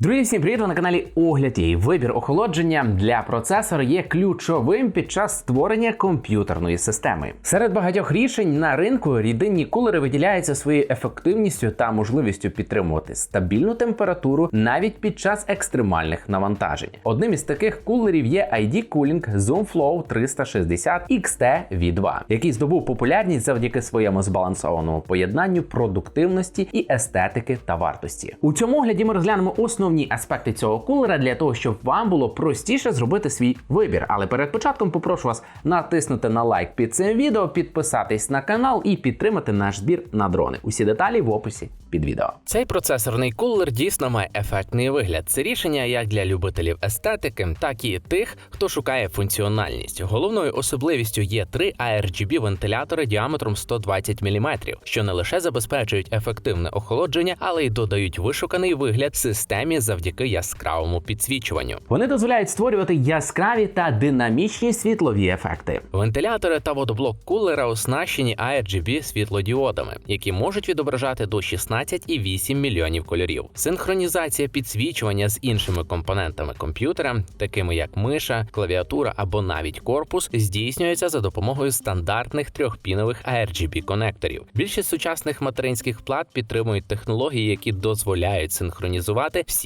Друзі, всім привіт! Ви на каналі Огляд і вибір охолодження для процесора є ключовим під час створення комп'ютерної системи. Серед багатьох рішень на ринку рідинні кулери виділяються своєю ефективністю та можливістю підтримувати стабільну температуру навіть під час екстремальних навантажень. Одним із таких кулерів є ID Cooling ZoomFlow 360 XT V2, який здобув популярність завдяки своєму збалансованому поєднанню продуктивності і естетики та вартості. У цьому огляді ми розглянемо основні аспекти цього кулера для того, щоб вам було простіше зробити свій вибір. Але перед початком попрошу вас натиснути на лайк під цим відео, підписатись на канал і підтримати наш збір на дрони. Усі деталі в описі під відео. Цей процесорний кулер дійсно має ефектний вигляд. Це рішення як для любителів естетики, так і тих, хто шукає функціональність. Головною особливістю є три ARGB вентилятори діаметром 120 мм, що не лише забезпечують ефективне охолодження, але й додають вишуканий вигляд системі завдяки яскравому підсвічуванню. Вони дозволяють створювати яскраві та динамічні світлові ефекти. Вентилятори та водоблок кулера оснащені ARGB світлодіодами, які можуть відображати до 16,8 мільйонів кольорів. Синхронізація підсвічування з іншими компонентами комп'ютера, такими як миша, клавіатура або навіть корпус, здійснюється за допомогою стандартних трьохпінових ARGB конекторів. Більшість сучасних материнських плат підтримують технології, які дозволяють синхронізувати всі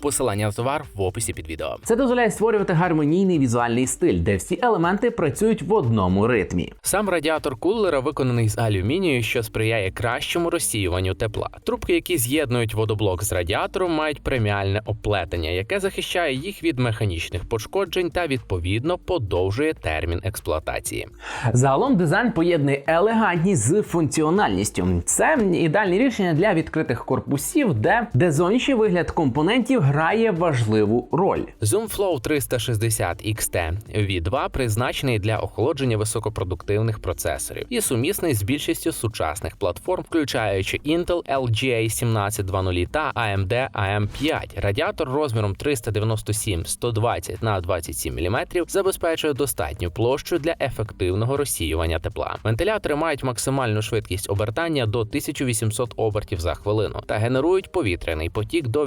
Посилання на товар в описі під відео. Це дозволяє створювати гармонійний візуальний стиль, де всі елементи працюють в одному ритмі. Сам радіатор кулера виконаний з алюмінію, що сприяє кращому розсіюванню тепла. Трубки, які з'єднують водоблок з радіатором, мають преміальне оплетення, яке захищає їх від механічних пошкоджень та відповідно подовжує термін експлуатації. Загалом дизайн поєднує елегантність з функціональністю. Це ідеальне рішення для відкритих корпусів, де, де вигляд компонентів грає важливу роль. ZoomFlow 360 XT V2 призначений для охолодження високопродуктивних процесорів і сумісний з більшістю сучасних платформ, включаючи Intel LGA 1720 та AMD AM5. Радіатор розміром 397 120 на 27 мм забезпечує достатню площу для ефективного розсіювання тепла. Вентилятори мають максимальну швидкість обертання до 1800 обертів за хвилину та генерують повітряний потік до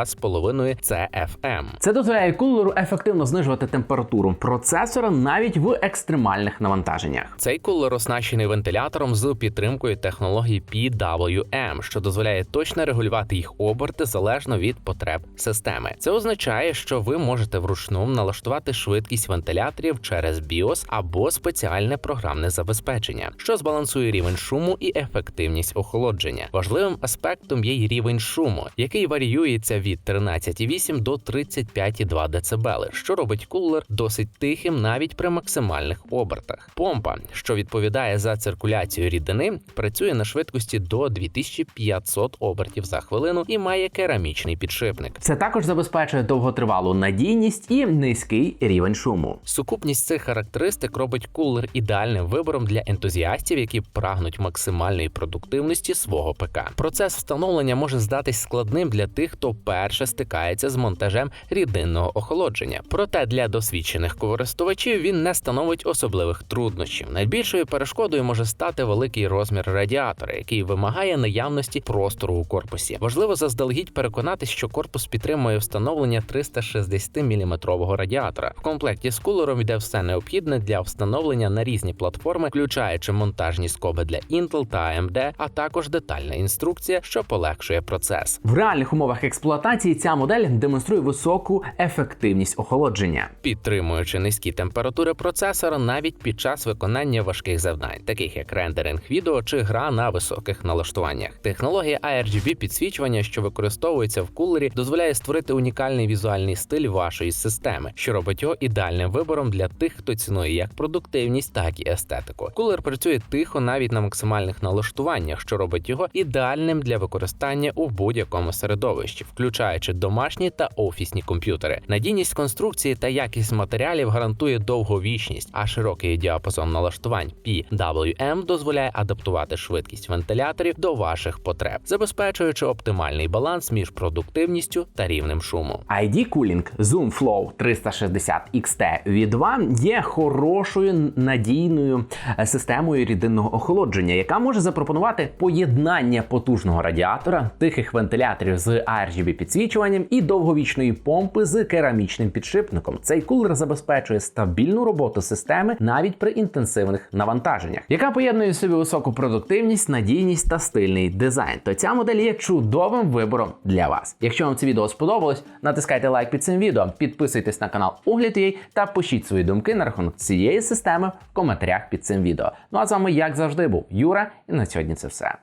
82,5 CFM. Це дозволяє кулеру ефективно знижувати температуру процесора навіть в екстремальних навантаженнях. Цей кулер оснащений вентилятором з підтримкою технології PWM, що дозволяє точно регулювати їх оберти залежно від потреб системи. Це означає, що ви можете вручну налаштувати швидкість вентиляторів через BIOS або спеціальне програмне забезпечення, що збалансує рівень шуму і ефективність охолодження. Важливим аспектом є й рівень шуму, який варіюється від 13,8 до 35,2 дБ, що робить кулер досить тихим навіть при максимальних обертах. Помпа, що відповідає за циркуляцію рідини, працює на швидкості до 2500 обертів за хвилину і має керамічний підшипник. Це також забезпечує довготривалу надійність і низький рівень шуму. Сукупність цих характеристик робить кулер ідеальним вибором для ентузіастів, які прагнуть максимальної продуктивності свого ПК. Процес встановлення може здатись складним для тих, хто перше стикається з монтажем рідинного охолодження. Проте для досвідчених користувачів він не становить особливих труднощів. Найбільшою перешкодою може стати великий розмір радіатора, який вимагає наявності простору у корпусі. Важливо заздалегідь переконатись, що корпус підтримує встановлення 360 мм радіатора. В комплекті з кулером йде все необхідне для встановлення на різні платформи, включаючи монтажні скоби для Intel та AMD, а також детальна інструкція, що полегшує процес. В реальних умовах експлуатації ця модель демонструє високу ефективність охолодження. підтримуючи низькі температури процесора навіть під час виконання важких завдань, таких як рендеринг відео чи гра на високих налаштуваннях. Технологія ARGB підсвічування, що використовується в кулері, дозволяє створити унікальний візуальний стиль вашої системи, що робить його ідеальним вибором для тих, хто цінує як продуктивність, так і естетику. Кулер працює тихо навіть на максимальних налаштуваннях, що робить його ідеальним для використання у будь-якому середовищі, включаючи домашні та офісні комп'ютери. Надійність конструкції та якість матеріалів гарантує довговічність, а широкий діапазон налаштувань PWM дозволяє адаптувати швидкість вентиляторів до ваших потреб, забезпечуючи оптимальний баланс між продуктивністю та рівнем шуму. ID Cooling Zoom Flow 360 XT V2 є хорошою надійною е, системою рідинного охолодження, яка може запропонувати поєднання потужного радіатора, тихих вентиляторів з RGB підсвічуванням і довговічної помпи з керамічним підшипником. Цей кулер забезпечує стабільну роботу системи навіть при інтенсивних навантаженнях, яка поєднує в собі високу продуктивність, надійність та стильний дизайн. То ця модель є чудовим вибором для вас. Якщо вам це відео сподобалось, натискайте лайк під цим відео, підписуйтесь на канал Огляд.ua та пишіть свої думки на рахунок цієї системи в коментарях під цим відео. Ну а з вами, як завжди, був Юра, і на сьогодні це все.